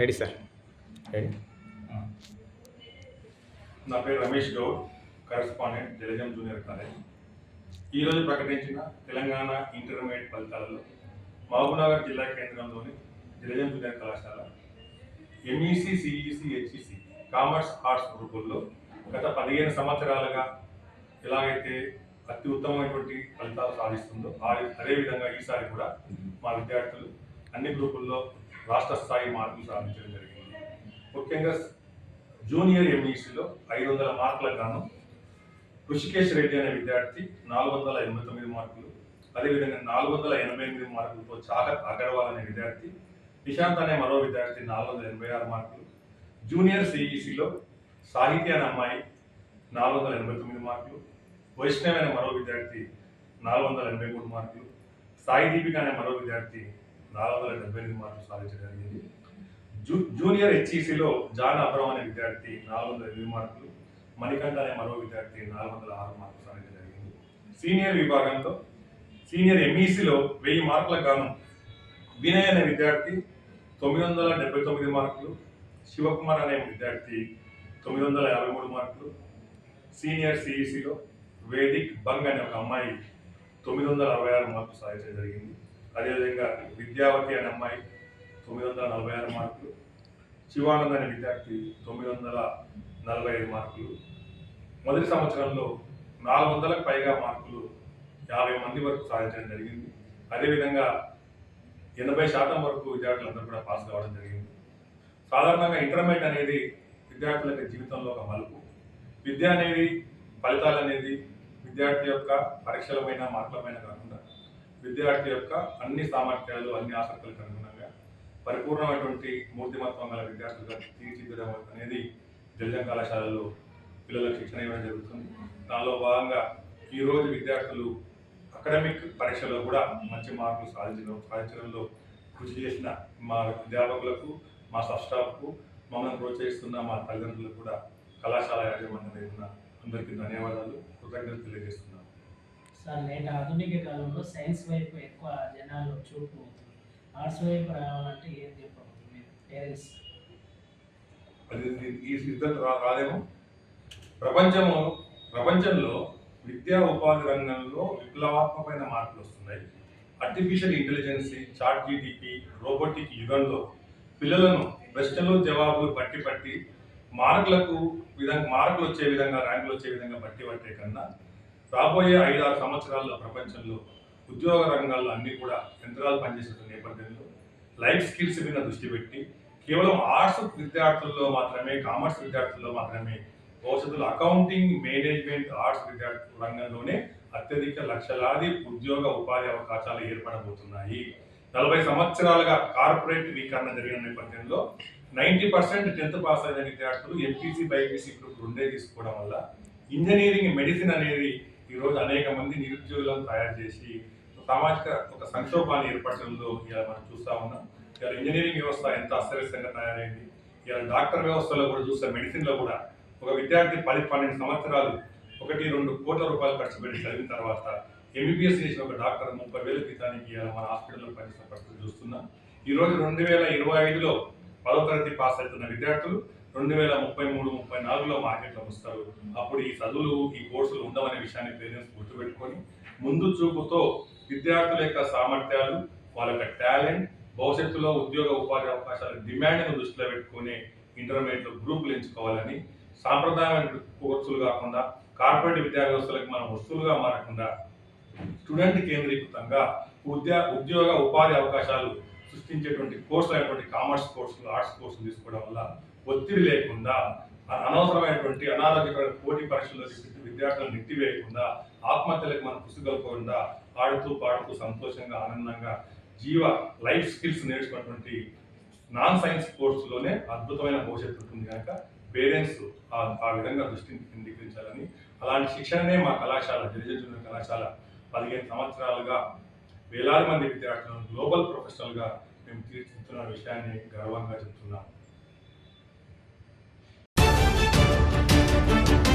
Ready sir. Ready? నా పేరు Ramesh Goud correspondent Jalajam junior college. ఈరోజు ప్రకటించిన తెలంగాణ ఇంటర్మీడియట్ ఫలితాలలో మహబూబ్నగర్ జిల్లా కేంద్రంలోని జలజం జూనియర్ కళాశాల MEC CEC HEC commerce arts గ్రూపుల్లో గత పదిహేను సంవత్సరాలుగా ఎలాగైతే అతి ఉత్తమమైనటువంటి ఫలితాలు సాధిస్తుందో అదేవిధంగా ఈసారి కూడా మా విద్యార్థులు అన్ని గ్రూపుల్లో రాష్ట్ర స్థాయి మార్కులు సాధించడం జరిగింది. ముఖ్యంగా జూనియర్ ఎంఈసీలో ఐదు వందల మార్కుల గాను ఋషికేష్ రెడ్డి అనే విద్యార్థి నాలుగు వందల ఎనభై తొమ్మిది మార్కులు అదేవిధంగా నాలుగు వందల ఎనభై ఎనిమిది మార్కులతో చాగత్ అగర్వాల్ అనే విద్యార్థి నిశాంత్ అనే మరో విద్యార్థి నాలుగు వందల ఎనభై ఆరు మార్కులు జూనియర్ సిఈసిలో సాహిత్య అనే అమ్మాయి నాలుగు వందల ఎనభై తొమ్మిది మార్కులు వైష్ణవ్ అనే మరో విద్యార్థి నాలుగు వందల ఎనభై మూడు మార్కులు సాయి దీపిక అనే మరో విద్యార్థి నాలుగు వందల డెబ్బై ఎనిమిది మార్కులు సాధించడం జరిగింది. జూ జూనియర్ హెచ్ఈసిలో జాన్ అబ్రహం అనే విద్యార్థి నాలుగు వందల ఎనిమిది మార్కులు మణికంఠ అనే మరో విద్యార్థి నాలుగు వందల ఆరు మార్కులు సాధించడం జరిగింది. సీనియర్ విభాగంలో సీనియర్ ఎంఈసిలో వెయ్యి మార్కులకు గాను వినయ్ అనే విద్యార్థి తొమ్మిది వందల డెబ్బై తొమ్మిది మార్కులు శివకుమార్ అనే విద్యార్థి తొమ్మిది వందల యాభై మూడు మార్కులు సీనియర్ సిఈసిలో వేదిక్ బంగ్ అనే ఒక అమ్మాయి తొమ్మిది వందల అరవై ఆరు మార్కులు సాధించడం జరిగింది. అదేవిధంగా విద్యావతి అనే అమ్మాయి తొమ్మిది వందల నలభై ఆరు మార్కులు శివానంద్ అనే విద్యార్థి తొమ్మిది వందల నలభై ఐదు మార్కులు. మొదటి సంవత్సరంలో నాలుగు వందలకు పైగా మార్కులు యాభై మంది వరకు సాధించడం జరిగింది. అదేవిధంగా ఎనభై శాతం వరకు విద్యార్థులందరూ కూడా పాస్ కావడం జరిగింది. సాధారణంగా ఇంటర్మీడియట్ అనేది విద్యార్థుల యొక్క జీవితంలో ఒక మలుపు. విద్య అనేది ఫలితాలు అనేది విద్యార్థి యొక్క పరీక్షలమైన మార్కులమైన విద్యార్థి యొక్క అన్ని సామర్థ్యాలు అన్ని ఆసక్తులకు అనుగుణంగా పరిపూర్ణమైనటువంటి మూర్తిమత్వం గల విద్యార్థులుగా తీర్చిదిద్దడం అనేది జల్జం కళాశాలలో పిల్లలకు శిక్షణ ఇవ్వడం జరుగుతుంది. దానిలో భాగంగా ఈరోజు విద్యార్థులు అకాడమిక్ పరీక్షలో కూడా మంచి మార్కులు సాధించడం సాధించడంలో కృషి చేసిన మా అధ్యాపకులకు మా సబ్ స్టాఫ్కు మమ్మల్ని ప్రోత్సహిస్తున్న మా తల్లిదండ్రులకు కూడా కళాశాల యాజమాన్యం వైపున అందరికీ ధన్యవాదాలు. కృతజ్ఞతలు తెలియజేస్తున్నాను సార్ నేటి ఆధునిక కాలంలో సైన్స్ వైపు ఎక్కువ జనాలు చూపు ఆర్ట్స్ వైపు రావాలంటే ఏం చెప్పబోతుంది మీరు? పేరెంట్స్. అది ఈ ప్రపంచము ప్రపంచంలో విద్యా ఉపాధి రంగంలో విప్లవాత్మకమైన మార్పులు వస్తున్నాయి. Artificial intelligence chat GTP robotic యుగంలో పిల్లలను ప్రశ్నలు జవాబులు పట్టి పట్టి మార్కులకు విధంగా మార్కులు వచ్చే విధంగా ర్యాంకులు వచ్చే విధంగా బట్టి పట్టే కన్నా రాబోయే ఐదారు సంవత్సరాల్లో ప్రపంచంలో ఉద్యోగ రంగాల్లో అన్నీ కూడా యంత్రాలు పనిచేస్తున్న నేపథ్యంలో లైఫ్ స్కిల్స్ మీద దృష్టి పెట్టి కేవలం ఆర్ట్స్ విద్యార్థుల్లో మాత్రమే కామర్స్ విద్యార్థుల్లో మాత్రమే భవిష్యత్తులో అకౌంటింగ్ మేనేజ్మెంట్ ఆర్ట్స్ విద్యార్థుల రంగంలోనే అత్యధిక లక్షలాది ఉద్యోగ ఉపాధి అవకాశాలు ఏర్పడబోతున్నాయి. నలభై సంవత్సరాలుగా కార్పొరేట్ వీకరణ జరిగిన నేపథ్యంలో నైంటీ పర్సెంట్ టెన్త్ పాస్ అయిన విద్యార్థులు ఎంపీసీ బైపీసీ గ్రూప్ రెండే తీసుకోవడం వల్ల ఇంజనీరింగ్ మెడిసిన్ అనేది ఈరోజు అనేక మంది నిరుద్యోగులను తయారు చేసి సామాజిక ఒక సంక్షోభాన్ని ఏర్పరచడంలో ఇలా మనం చూస్తా ఉన్నాం. ఇలా ఇంజనీరింగ్ వ్యవస్థ ఎంత అస్తవ్యస్తంగా తయారైంది. ఇలా డాక్టర్ వ్యవస్థలో కూడా చూస్తే మెడిసిన్లో కూడా ఒక విద్యార్థి పది పన్నెండు సంవత్సరాలు ఒకటి రెండు కోట్ల రూపాయలు ఖర్చు పెట్టి చదివిన తర్వాత ఎంబీబీఎస్ చేసిన ఒక డాక్టర్ ముప్పై వేల క్రితానికి ఇలా మన హాస్పిటల్లో పనిచేసిన పరిస్థితి చూస్తున్నాం. ఈరోజు రెండు వేల ఇరవై ఐదులో పదో తరగతి పాస్ అవుతున్న విద్యార్థులు రెండు వేల ముప్పై మూడు ముప్పై నాలుగులో మార్కెట్లోకి వస్తారు అప్పుడు ఈ చదువులు ఈ కోర్సులు ఉండవనే విషయాన్ని పేరెంట్స్ గుర్తుపెట్టుకొని ముందు చూపుతో విద్యార్థుల యొక్క సామర్థ్యాలు వాళ్ళ యొక్క టాలెంట్ భవిష్యత్తులో ఉద్యోగ ఉపాధి అవకాశాల డిమాండ్ను దృష్టిలో పెట్టుకునే ఇంటర్మీడియట్లో గ్రూపులు ఎంచుకోవాలని సాంప్రదాయమైన కోర్సులు కాకుండా కార్పొరేట్ విద్యా వ్యవస్థలకు మనం వస్తువులుగా మారకుండా స్టూడెంట్ కేంద్రీకృతంగా ఉద్యా ఉద్యోగ ఉపాధి అవకాశాలు సృష్టించేటువంటి కోర్సులు అయినటువంటి కామర్స్ కోర్సులు ఆర్ట్స్ కోర్సులు తీసుకోవడం వల్ల ఒత్తిడి లేకుండా అనవసరమైనటువంటి అనారోగ్యకరమైన పోటీ పరీక్షల్లో విద్యార్థులను నెట్టివేయకుండా ఆత్మహత్యలకు మనం పుసుగలుకోకుండా ఆడుతూ పాడుతూ సంతోషంగా ఆనందంగా జీవ లైఫ్ స్కిల్స్ నేర్చుకున్నటువంటి నాన్ సైన్స్ కోర్సులోనే అద్భుతమైన భవిష్యత్తు ఉంటుంది కనుక పేరెంట్స్ ఆ- విధంగా దృష్టిని కేంద్రీకరించాలని. అలాంటి శిక్షణనే మా కళాశాల గిరిజన కళాశాల పదిహేను సంవత్సరాలుగా వేలాది మంది విద్యార్థులను గ్లోబల్ ప్రొఫెషనల్గా మేము తీర్చిదిద్దుతున్న విషయాన్ని గర్వంగా చెప్తున్నాము Thank you.